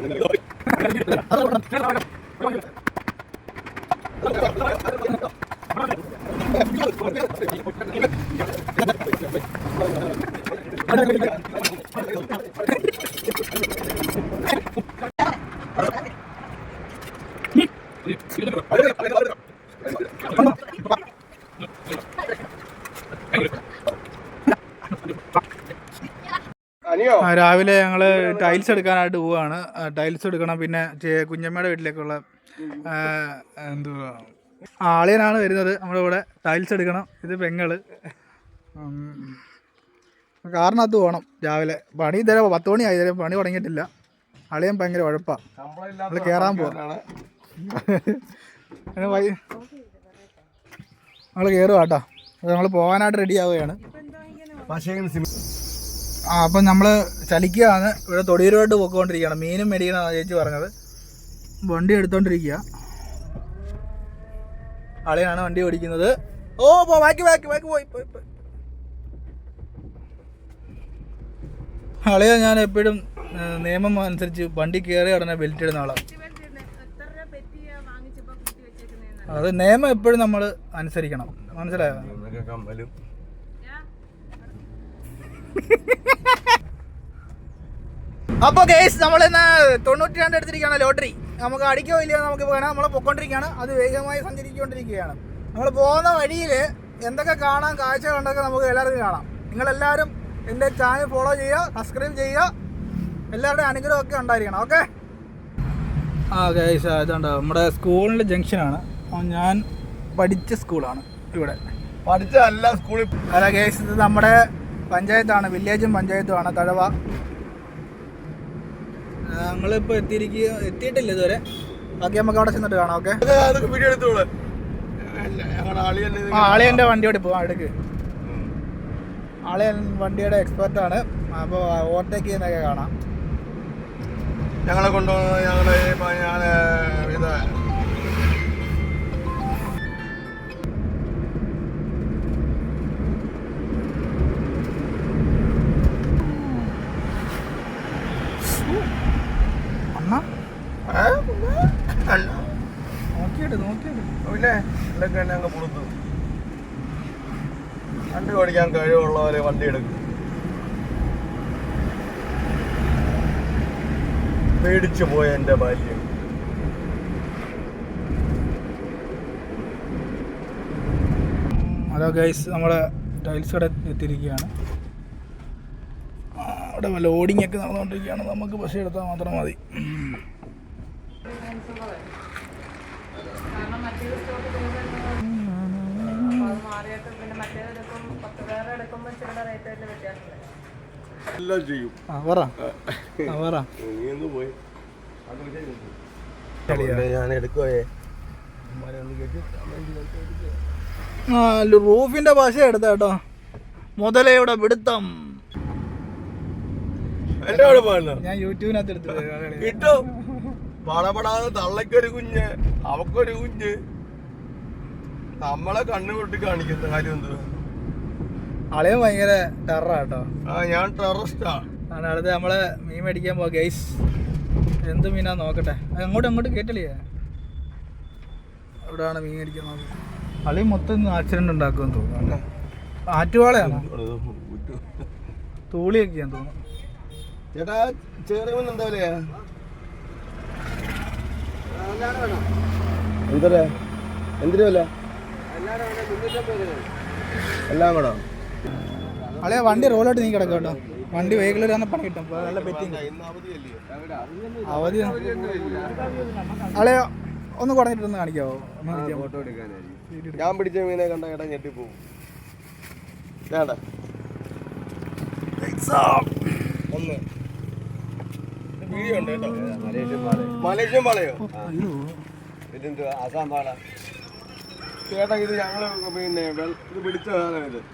അനിയോ ആ, രാവിലെ ഞങ്ങൾ ടൈൽസ് എടുക്കാനായിട്ട് പോവാണ്. ടൈൽസ് എടുക്കണം. പിന്നെ കുഞ്ഞമ്മയുടെ വീട്ടിലേക്കുള്ള എന്തുവാ? ആളിയനാണ് വരുന്നത്. നമ്മുടെ ഇവിടെ ടൈൽസ് എടുക്കണം. ഇത് പെങ്ങൾ. കാറിനകത്ത് പോകണം രാവിലെ. പണി ഇതുവരെ പത്ത് മണി ആയി തരാം പണി തുടങ്ങിയിട്ടില്ല. അളിയൻ ഭയങ്കര ഉഴപ്പാണ് നമ്മൾ കയറാൻ നമ്മൾ കയറുക കേട്ടോ. നമ്മൾ പോകാനായിട്ട് റെഡി ആവുകയാണ്. ആ അപ്പം നമ്മൾ ചലിക്കുകയാണ്. ഇവിടെ തൊടിയൂരുമായിട്ട് പോയിക്കൊണ്ടിരിക്കുകയാണ് മീനും മേടിക്കണം ചേച്ചി പറഞ്ഞത്. വണ്ടി എടുത്തോണ്ടിരിക്കുക. ആളെയാണ് വണ്ടി ഓടിക്കുന്നത്. ഓ പോ ബാക്കി ബാക്കി ബാക്കി പോയി പോയി അളിയ ഞാൻ എപ്പോഴും നിയമം അനുസരിച്ച് വണ്ടി കയറി ഉടനെ ബെൽറ്റ് ഇടുന്ന ആളാണ് അത് നിയമം എപ്പോഴും നമ്മൾ അനുസരിക്കണം. മനസ്സിലായോ? അപ്പൊ കേസ് നമ്മൾ ഇന്ന് തൊണ്ണൂറ്റി രണ്ട് എടുത്തിരിക്കുകയാണ് ലോട്ടറി. നമുക്ക് അടിക്കോ ഇല്ലയോ നമുക്ക് വേണം. നമ്മൾ പൊക്കോണ്ടിരിക്കുകയാണ് അത് വേഗമായി സഞ്ചരിച്ചുകൊണ്ടിരിക്കുകയാണ്. നമ്മൾ പോകുന്ന വഴിയിൽ എന്തൊക്കെ കാണാൻ കാഴ്ചകളുണ്ടൊക്കെ നമുക്ക് എല്ലാവർക്കും കാണാം. നിങ്ങളെല്ലാവരും എന്റെ ചാനൽ ഫോളോ ചെയ്യുക സബ്സ്ക്രൈബ് ചെയ്യുക. എല്ലാവരുടെയും അനുഗ്രഹമൊക്കെ ഉണ്ടായിരിക്കണം ഓക്കെ ആ കേസ് ഇതുണ്ട് നമ്മുടെ സ്കൂളിന്റെ ജംഗ്ഷനാണ് ഞാൻ പഠിച്ച സ്കൂളാണ് ഇവിടെ. പഠിച്ച എല്ലാ സ്കൂളിൽ അല്ല കേസ് ഇത് നമ്മുടെ പഞ്ചായത്താണ് വില്ലേജും പഞ്ചായത്തുമാണ് തഴവ. ഞങ്ങളിപ്പോൾ എത്തിയിരിക്കുക എത്തിയിട്ടില്ല ഇതുവരെ? ബാക്കി നമുക്ക് അവിടെ ചെന്നിട്ട് കാണാം ഓക്കെ? ആ ആളിയന്റെ വണ്ടിയോട് പോവാം എടുക്ക് ആളിയൻ വണ്ടിയുടെ എക്സ്പെർട്ടാണ് അപ്പോൾ ഓവർടേക്ക് ചെയ്യുന്നതൊക്കെ കാണാം. ഞങ്ങളെ കൊണ്ടുപോകുന്നത് ഞങ്ങളെ ഞാൻ ഇത് വണ്ടി ഓടിക്കാൻ കഴിവുള്ളവരെ വണ്ടി എടുക്കും. പേടിച്ചു പോയ എന്റെ ബാല്യം. അതോ ഗൈസ് നമ്മളെ ടൈൽസ് കട എത്തിയിരിക്കുകയാണ്. അവിടെ ലോഡിംഗ് ഒക്കെ നടന്നുകൊണ്ടിരിക്കുകയാണ്. നമുക്ക് ബസ് എടുത്താൽ മാത്രം മതി കാരണം മറ്റേത് സ്റ്റോക്ക് അപ്പോൾ അത് മാറിയിട്ട് പിന്നെ മറ്റേത് എടുക്കും പത്ത് വേറെ എടുക്കുമ്പോൾ ഇച്ചിരി റേറ്റ് വ്യത്യാസമില്ല എല്ലാം ചെയ്യും. ഞാൻ എടുക്കുവേ. ആ റൂഫിന്റെ ഭാഷ എടുത്ത കേട്ടോ. മുതലയുടെ പിടുത്തം. ഞാൻ യൂട്യൂബിനകത്ത് എടുത്തത് കിട്ടും? പടപടാതെ തള്ളക്കൊരു കുഞ്ഞ് അവക്കൊരു കുഞ്ഞ്. നമ്മളെ കണ്ണു പൊട്ടി കാണിക്കുന്ന കാര്യം എന്ത് അളയും ഭയങ്കര ടെററാട്ടോ ആ ഞാൻ ടെററിസ്റ്റാ ആണ് അടുത്ത് നമ്മൾ മീൻ മേടിക്കാൻ പോവാ ഗൈസ് എന്ത് മീനാ നോക്കട്ടെ. അങ്ങോട്ടും അങ്ങോട്ട് കേട്ടില്ലേ? അവിടെയാണ് മീൻ മേടിക്കുന്നത് അളി മൊത്തം ആക്സിഡന്റ് ഉണ്ടാക്കുമെന്ന് തോന്നുന്നു. ആറ്റുവാളയാണ്? തൂളിയൊക്കെയാന്ന് തോന്നുന്നു. ചേട്ടാ വിലയാ? എന്തല്ലേ എന്തിനു എല്ലാം കൂടോ. അളയാ വണ്ടി റോളോട്ട് നീ കിടക്കും കേട്ടോ. വണ്ടി വെഹിക്കിൾ വരാൻ പണി കിട്ടും. നല്ല ബെറ്റിങ് അവധി അളയോ ഒന്ന് കുറഞ്ഞിട്ടൊന്ന് കാണിക്കാവോ? ഫോട്ടോ എടുക്കാനായിരിക്കും. ഞാൻ പിടിച്ച മീനെ കണ്ട കേട്ടാ ഞെട്ടിപ്പോവും. വേണ്ട ഒന്ന്. വീഡിയോ ഉണ്ട് കേട്ടോ. മലേഷ്യൻ പാളയോ? അയ്യോ. ഇതെന്ത് ആസാം പാള. ചേട്ടാ ഇത് ഞങ്ങൾ പിന്നെ ഇത് പിടിച്ച ഇത് നോക്ക് ഇതിന്റെ പേര് വാഹയല്ലയോ ഞാൻ പറയണ ഇത് ഇത് എത്രയാണോ എത്രയാണോ ഒന്ന് പോയി ഒന്ന് പോയി അത്. ഇതെല്ലാം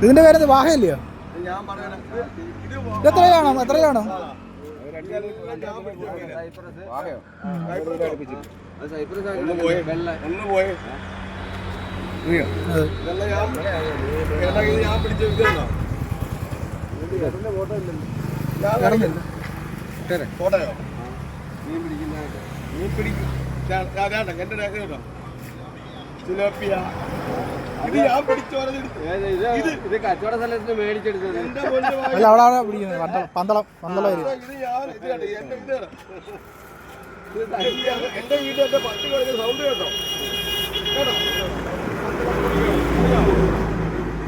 ഞാൻ പേര് വാഹനല്ലയോ എത്രയാണോ എത്രയാണോ ഇതാണോ ഞാൻ പിടിക്കുന്ന മീൻ പിടിക്കും എന്റെ രേഖ കേട്ടോ സിലോപ്പിയ ഇത് ഞാൻ പിടിച്ചു ഇത് ഇത് കച്ചവട സ്ഥലത്ത് മേടിച്ചെടുത്തത്. എന്റെ പൊന്നു അല്ല അവിടെ അവിടെ പിടിക്കുന്നത്. പന്തളം പന്തളം പന്തളം വരും ഇത് ഞാൻ ഇത് കണ്ടോ? എന്റെ ഇത് എന്റെ വീട്ടിൽ എന്റെ പട്ടി കളിക്കുന്ന സൗണ്ട് കേട്ടോ. കേട്ടോ?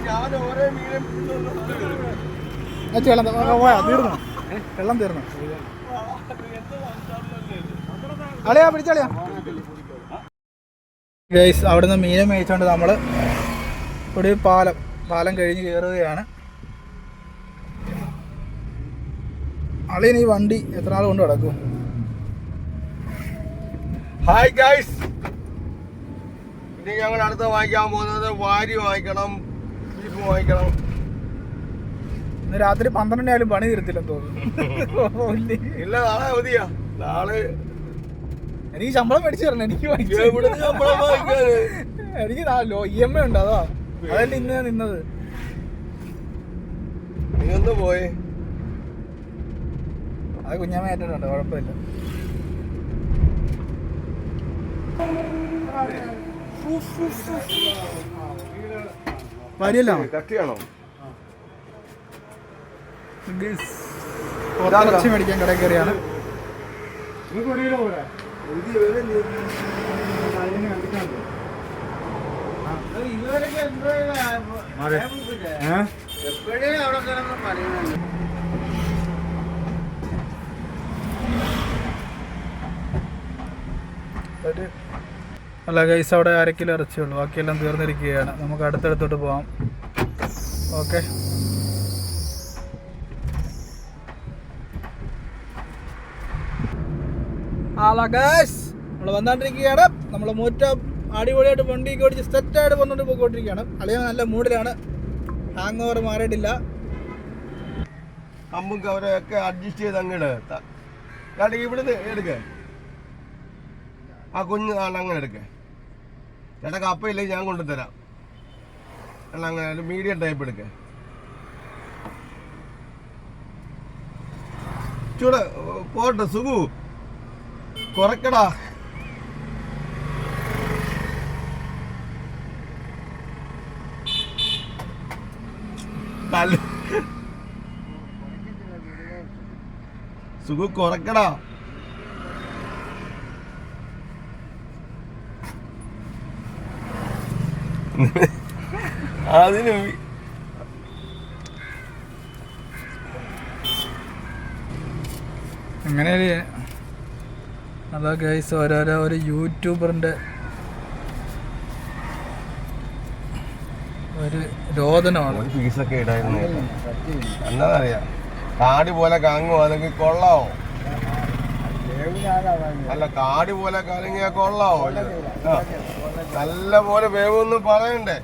ഞാൻ ഓരോ മീനെ പിടിച്ചോണ്ട് വന്നത്. ഏച്ചി വെള്ളം ത- പോയാ തീർന്നു. വെള്ളം തീർന്നു. അളിയാ പിടിച്ചളിയാ. ഗൈസ് അവിടെ നിന്ന് മീനെ മേയിച്ചുകൊണ്ട് നമ്മൾ ഒരു പാലം പാലം കഴിഞ്ഞ് കയറുകയാണ് അളിയൻ ഈ വണ്ടി എത്ര നാൾ കൊണ്ട് കിടക്കും ഹായ് ഗൈസ് ഇനി ഞങ്ങൾ അടുത്ത വാങ്ങിക്കാൻ പോകുന്നത് വാരി വാങ്ങിക്കണം ബീഫ് വാങ്ങിക്കണം. ഇന്ന് രാത്രി പന്ത്രണ്ട് ആയാലും പണി തീരത്തില്ലെന്ന് തോന്നുന്നു. ഇല്ല നാളെ അവധിയാ. നാളെ എനിക്ക് ശമ്പളം മേടിച്ചു തരണം. എനിക്ക് എനിക്ക് ഇ എം ഐ ഉണ്ട് അതാ. അതല്ല ഇന്ന് നിന്നത്. നീ ഒന്ന് പോയി. അത് കുഞ്ഞമ്മ ഏറ്റിട്ടുണ്ട് കുഴപ്പമില്ല. വരിയല്ലോ കട്ടിയാണോ? ഇറച്ചി മേടിക്കാൻ കടയിൽ കയറിയാണ്. എപ്പോഴേ അവിടെ കിടന്ന് പറയുന്നുണ്ട് ഒരു- അല്ല ഗൈസ് അവിടെ അര കിലോ ഇറച്ചിയുള്ളൂ ബാക്കിയെല്ലാം തീർന്നിരിക്കുകയാണ്. നമുക്ക് അടുത്തടുത്തോട്ട് പോവാം. ഓക്കെ. ഗൈസ് നമ്മൾ വന്നുകൊണ്ടിരിക്കുകയാണ് നമ്മൾ മൂറ്റ അടിപൊളിയായിട്ട് വണ്ടിയൊക്കെ ഓടിച്ച് സെറ്റായിട്ട് വന്നുകൊണ്ട് പോയിക്കൊണ്ടിരിക്കുകയാണ്. അളിയ നല്ല മൂഡിലാണ്. ഹാങ് ഓവർ മാറിയിട്ടില്ല. അമ്മുക്ക് അവരെയൊക്കെ അഡ്ജസ്റ്റ് ചെയ്ത് അങ്ങോട്ട് ഇവിടുന്ന് എടുക്ക. ആ കുഞ്ഞ് ആണ് അങ്ങനെ എടുക്ക. ചേട്ടാ കപ്പയില്ലെങ്കിൽ ഞാൻ കൊണ്ടുതരാം ചേട്ടാ അങ്ങനെ മീഡിയം ടൈപ്പ് എടുക്ക. ചൂട് പോട്ടെ സുഖു. കുറക്കടാ. സുഖു കുറക്കടാ അതിന് അങ്ങനെ അതാ ഗൈസ് ഓരോരോ ഒരു യൂട്യൂബറിന്റെ ഒരു രോദനമാണ്. ഒരു ഇടായിരുന്നു കാടി പോലെ കാങ്ങോ അല്ലെങ്കിൽ കൊള്ളാവോ. അല്ല കാടി പോലെ കലങ്ങിയാ കൊള്ളാവോ. നല്ല പോലെ വേവൊന്നും പറയണ്ടേ?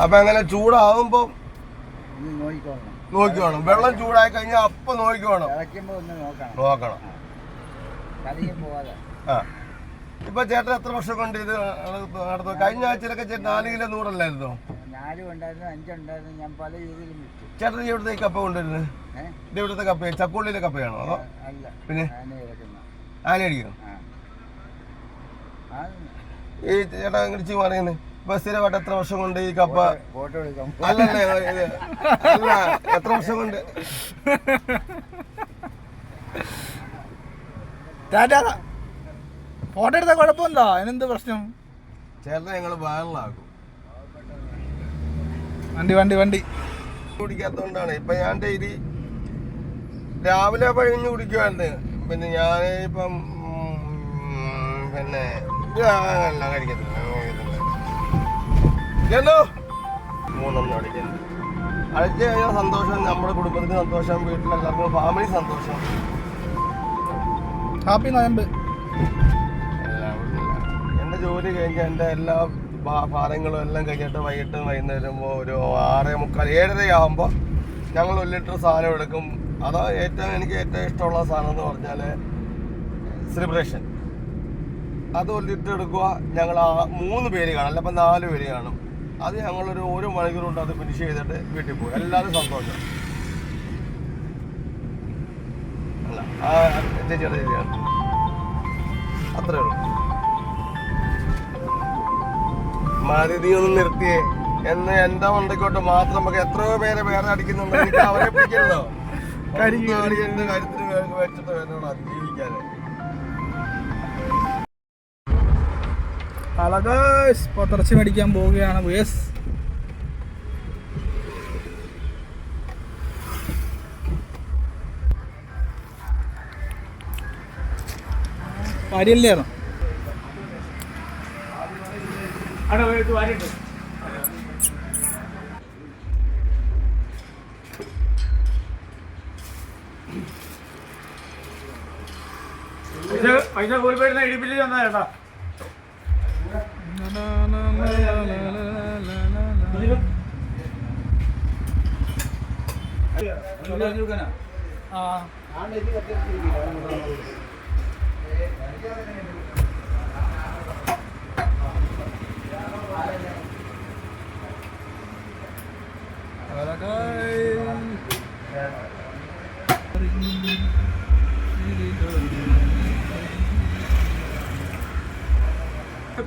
അപ്പൊ അങ്ങനെ ചൂടാവുമ്പോ നോക്കി നോക്കിക്കോണം. വെള്ളം ചൂടായി കഴിഞ്ഞാൽ അപ്പൊ നോക്കിക്കോണം. വേണം നോക്കണം. ആ. ഇപ്പൊ ചേട്ടൻ എത്ര വർഷം കൊണ്ട് ഇത് നടത്തും കഴിഞ്ഞ ആഴ്ചയിലൊക്കെ ചേട്ടൻ നാല് കിലോ നൂറല്ലായിരുന്നോ? ചേട്ടൻ ഇവിടുത്തെ കപ്പ കൊണ്ടുവരുന്നത് ഇവിടുത്തെ കപ്പ ചക്കുള്ളിയിലെ കപ്പയാണോ അതോ? പിന്നെ? ആന കിടക്കുന്ന ആനയടിക്കോ? ആ. ആ ഈ ചേട്ടാ ഇങ്ങടിച്ച് പറയുന്നത് സ്ഥിരമായിട്ട് എത്ര വർഷം കൊണ്ട് ഈ കപ്പ അല്ലല്ലേ അല്ല എത്ര വർഷം കൊണ്ട് ഫോട്ടോ എടുത്താൽ കുഴപ്പമുണ്ടോ അതിനെന്ത് പ്രശ്നം? ചേട്ടനെ ഞങ്ങൾ വയറിലാക്കും വണ്ടി വണ്ടി വണ്ടി. കുടിക്കാത്തോണ്ടാണ് ഇപ്പൊ ഞാൻ ഡെയിലി രാവിലെ പഴഞ്ഞു കുടിക്കുവായിരുന്നു. പിന്നെ ഞാൻ ഇപ്പം പിന്നെ കഴിക്കത്തില്ല. മൂന്നെണ്ണം അടിക്കുന്നു അടിച്ചു കഴിഞ്ഞാൽ സന്തോഷം നമ്മുടെ കുടുംബത്തിന് സന്തോഷം വീട്ടിലെല്ലാവർക്കും ഫാമിലി സന്തോഷം. ഹാപ്പി നോയമ്പ്. എന്റെ ജോലി കഴിഞ്ഞ എന്റെ എല്ലാ ഭാരങ്ങളും എല്ലാം കഴിഞ്ഞിട്ട് വൈകിട്ട് വൈകുന്നേരം ഒരു ആറേ മുക്കാൽ ഏഴര ആകുമ്പോൾ ഞങ്ങൾ ഒരു ലിറ്റർ സാധനം എടുക്കും. അതാ ഏറ്റവും എനിക്ക് ഏറ്റവും ഇഷ്ടമുള്ള സാധനം എന്ന് പറഞ്ഞാൽ സെലിബ്രേഷൻ അത് ഒരു ലിറ്റർ എടുക്കുക ഞങ്ങൾ മൂന്ന് പേര് കാണും. അല്ലപ്പോൾ നാല് പേര് കാണും. അത് ഞങ്ങളൊരു ഒരു മണിക്കൂർ കൊണ്ട് അത് ഫിനിഷ് ചെയ്തിട്ട് വീട്ടിൽ പോകും എല്ലാവരും സന്തോഷം. അല്ല ചേച്ചിയുടെ ചേച്ചിയാണ് അത്രേ ഉള്ളൂ. മതി ഒന്ന് നിർത്തിയേ. എന്ന് എന്റെ മണ്ടയ്ക്കോട്ട് മാത്രം നമുക്ക് എത്രയോ പേരെ വേറെ അടിക്കുന്നുണ്ട്. എനിക്ക് അവരെ പിടിക്കരുതോ കരിക്ക് എന്റെ വേണം വേ- അളകാശ് പത്രച്ച് മേടിക്കാൻ പോവുകയാണ്. വേസ് വാരിയല്ലായിരുന്നു പൈസ കൂലിപ്പേരുന്ന ഇടിപ്പിച്ച് തന്നാ ചേട്ടാ. ആ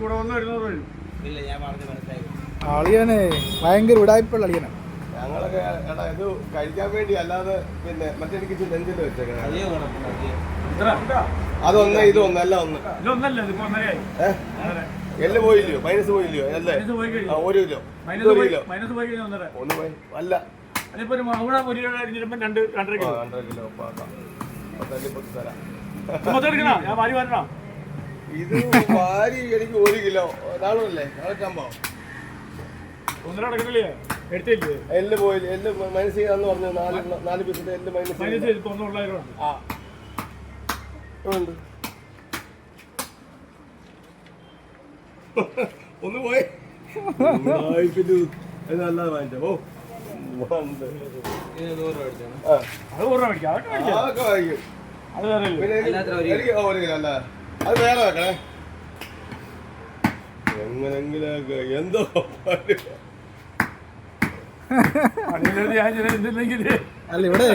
കൂടെ വന്ന് വരുന്നത് വരും അളിയനെ ഭയങ്കര ഉടായ്പുള്ള അളിയനാ. ഞങ്ങളൊക്കെ എടാ ഇത് കഴിക്കാൻ വേണ്ടി അല്ലാതെ പിന്നെ മറ്റെനിക്ക് നെഞ്ചിൽ വെച്ചേക്കണം. ഇത്ര? അതൊന്ന് ഒന്ന് എല്ലാം ഒന്ന്. ഇതൊന്നല്ല ഇതിപ്പോ ഒന്നരയായി. ഏഹ് എല്ല് പോയില്ലയോ? മൈനസ് പോയില്ലയോ? അല്ലേ ഇത് പോയി ആ, ഒരു കിലോ. മൈനസ് ഒരു പോയി കിലോ. മൈനസ് പോയി കഴിഞ്ഞു ഒന്നര. ഒന്ന് പോയി. അല്ല. അതിപ്പോ ഒരു മഹുട ഒരു അരിഞ്ഞിരുമ്പോ രണ്ട് രണ്ടര ആ, കിലോ. രണ്ടര കിലോ. പാക്കാം. പത്തല്ലി പത്ത് തരാം മൊത്തം എടുക്കണോ ഞാൻ വാരി വരണം? ഇത് വാരി എനിക്ക് ഒരു കിലോ. നാളല്ലേ നാളെ ചമ്പോ ഒന്നര അടക്കണില്ലേ എടുത്തില്ലേ? എല്ല് പോയി എല്ല് മൈനസ് ചെയ്യാന്ന് പറഞ്ഞു നാല് നാല് പീസിന്റെ എല്ല് മൈനസ് മൈനസ് ചെയ്ത് ചെയ്തിപ്പോ ആ. ഉണ്ട് ഒന്ന് പോയി. നല്ലത് വാങ്ങിച്ചോ. ഓ. ഉണ്ട്. ആ, അത് നൂറ് രൂപ മേടിക്കാം. അത് വേറെ അത് വേറെ വെക്കണേ. എങ്ങനെങ്കിലൊക്കെ എന്തോ അല്ല ഇവിടെ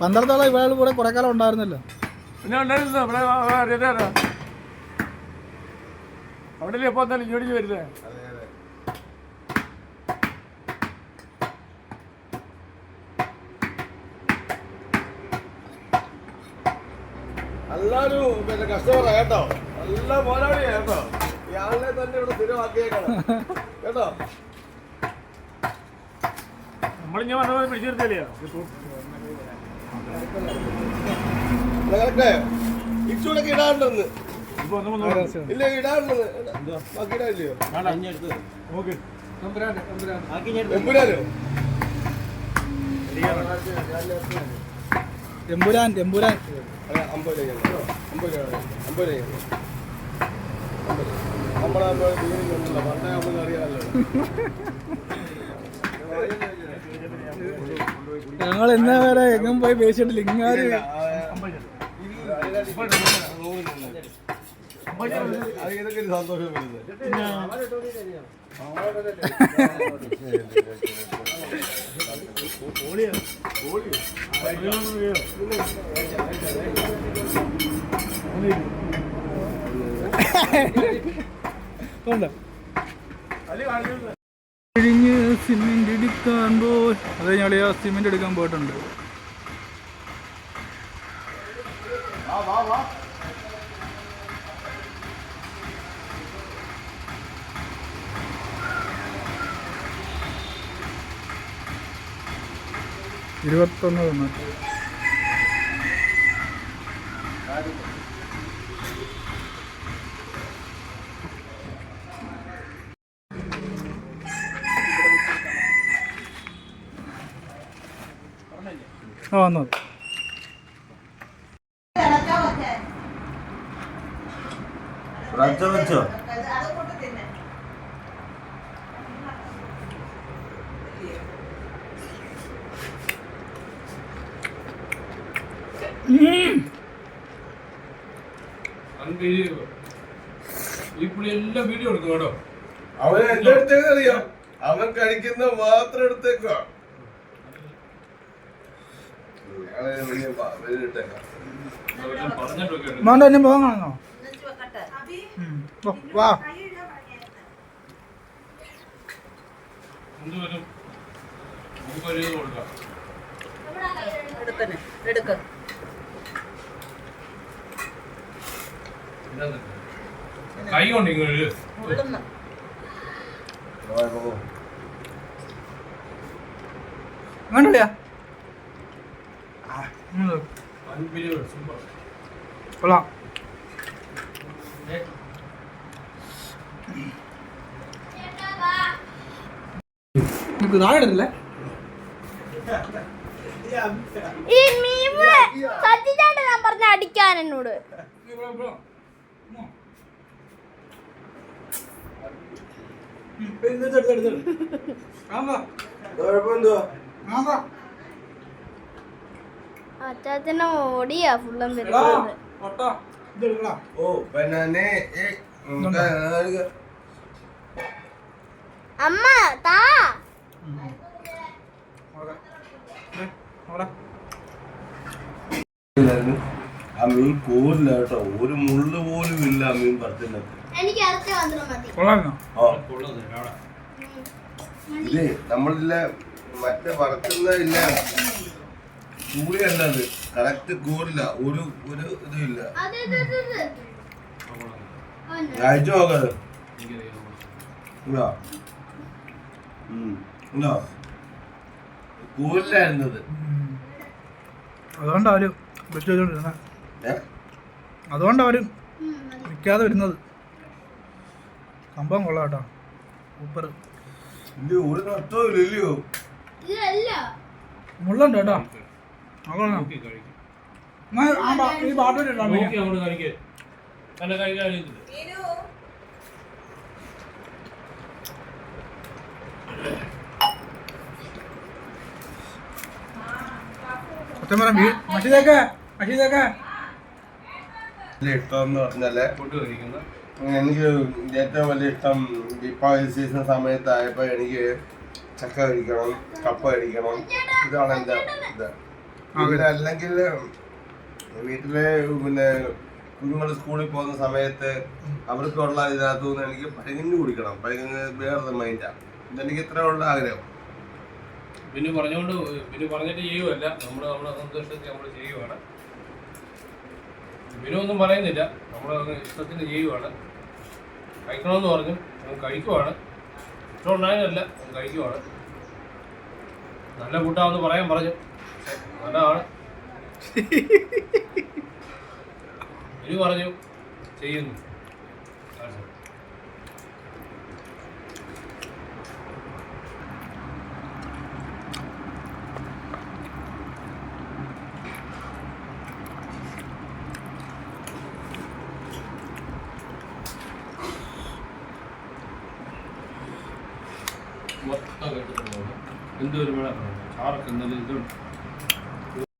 പന്ത്രണ്ടോളം ഇവൾ കൂടെ കുറെ കാലം ഉണ്ടായിരുന്നല്ലോ. പിന്നെ ഉണ്ടായിരുന്നു ഇവിടെ അറിയാതെ അവിടെ അല്ലേ എപ്പോ എന്തായാലും ജോലി വരുന്നത് നല്ലൊരു പിന്നെ കസ്റ്റമറാ കേട്ടോ? എല്ലാ പോരാളിയാ കേട്ടോ. ഇയാളെ തന്നെ ഇവിടെ സ്ഥിരമാക്കിയേക്കണം. കേട്ടോ? നമ്മളിങ്ങനെ വന്നപ്പോൾ പിടിച്ചു നിർത്തില്ലേ നിങ്ങളൊക്കെ ഇച്ചൂടൊക്കെ ഇടാണ്ടെന്ന് ഇല്ല ഇടാണ്ടെന്ന് ബാക്കി ഇടാനില്ലയോ? നോക്ക് എമ്പുരാനോ. എമ്പുരാൻ എമ്പുരാൻ അറിയാമല്ലോ ഞങ്ങൾ എന്നാ വരെ എങ്ങും പോയി പേശിട്ടില്ല ഇങ്ങാര് സന്തോഷം കഴിഞ്ഞ് സിമെന്റ് എടുക്കാൻ പോയി അത് ഞങ്ങൾ സിമെന്റ് എടുക്കാൻ പോയിട്ടുണ്ട്. ഇരുപത്തൊന്ന് തൊണ്ണൂറ്റി ആ വന്നത് വെച്ചോ? ഈ പുള്ളി എല്ലാം വീഡിയോ എടുക്കും കേട്ടോ. അവൻ എന്റെ അടുത്തേക്ക് അറിയാം. അവൻ കഴിക്കുന്ന മാത്രം എടുത്തേക്കോ മോണ്ട എന്നെ പോകാൻ കാണുന്നോ? വാ. എന്തുവരും? നമുക്കൊരു ഇത് കൊടുക്കാം എടുക്കന്നെ എടുക്ക ഇതാ തന്നെ. കൈ കൊണ്ട് ഇങ്ങോട്ട് വേണ്ടല്ലേ കൊള്ളാം. നമുക്ക് താഴെ ഇടല്ലേ ഈ മീമ് സച്ചിച്ചാണ്ട് ഞാൻ പറഞ്ഞ അടിക്കാൻ എന്നോട്. അച്ചാച്ചനെ ഓടിയാ ഫുള്ളും വരുന്നത് ഓ പിന്നെ അമ്മ താ ആ മീൻ കോരില്ല കേട്ടോ ഒരു മുള്ളു പോലും ഇല്ല ആ മീൻ പത്തിനകത്ത് എനിക്ക് ഇറച്ചി മാത്രം മതി. ഇതേ നമ്മളില്ല മറ്റേ വറുക്കുന്ന ഇല്ല. അത്. കറക്റ്റ് കൂറില്ല ഒരു ഒരു ഇതും ഇല്ല. നോക്കത് ഇതാ ഉണ്ടോ കൂരിലായിരുന്നത് അതുകൊണ്ട് അവർ വെച്ച് വെച്ചോണ്ടിരുന്നത് ഏ അതുകൊണ്ട് അവർ നിൽക്കാതെ വരുന്നത്. സംഭവം കൊള്ളാട്ടോ. കേട്ടോ സൂപ്പർ മുള്ളുണ്ട് കേട്ടോ? ഈ ബാട്ടിൽ ഇടാൻ സത്യം പറയാം മഷീദൊക്കെ മഷീദൊക്കെ. പറഞ്ഞാൽ ഫുഡ് എനിക്ക് ഏറ്റവും വലിയ ഇഷ്ടം ദീപാവലി സീസൺ സമയത്തായപ്പോൾ എനിക്ക് ചക്ക കഴിക്കണം കപ്പ കഴിക്കണം. ഇതാണ് എന്റെ ഇത്. പിന്നെ അല്ലെങ്കിൽ വീട്ടിലെ പിന്നെ കുഞ്ഞുങ്ങൾ സ്കൂളിൽ പോകുന്ന സമയത്ത് അവർക്കുള്ള ഇതിനകത്തു നിന്ന് എനിക്ക് പഴകഞ്ഞു കുടിക്കണം. പഴകഞ്ഞ് വേറെ മൈൻഡാണ് ഇതെനിക്ക് ഇത്ര ഉള്ള ആഗ്രഹം. പിന്നെ പറഞ്ഞുകൊണ്ട് പിന്നെ പറഞ്ഞിട്ട് ചെയ്യുമല്ല നമ്മൾ നമ്മുടെ സന്തോഷത്തിൽ നമ്മൾ ചെയ്യുവാണ്. പിന്നെ ഒന്നും പറയുന്നില്ല നമ്മൾ ഇഷ്ടത്തിന് ചെയ്യുവാണ്. കഴിക്കണമെന്ന് പറഞ്ഞു. അവൻ കഴിക്കുവാണ്. ഇഷ്ടം ഉണ്ടായതല്ല അവൻ കഴിക്കുവാണ്. നല്ല കൂട്ടാന്ന് പറയാൻ പറഞ്ഞു. നല്ലതാണ്. ഇനി പറഞ്ഞു ചെയ്യുന്നു.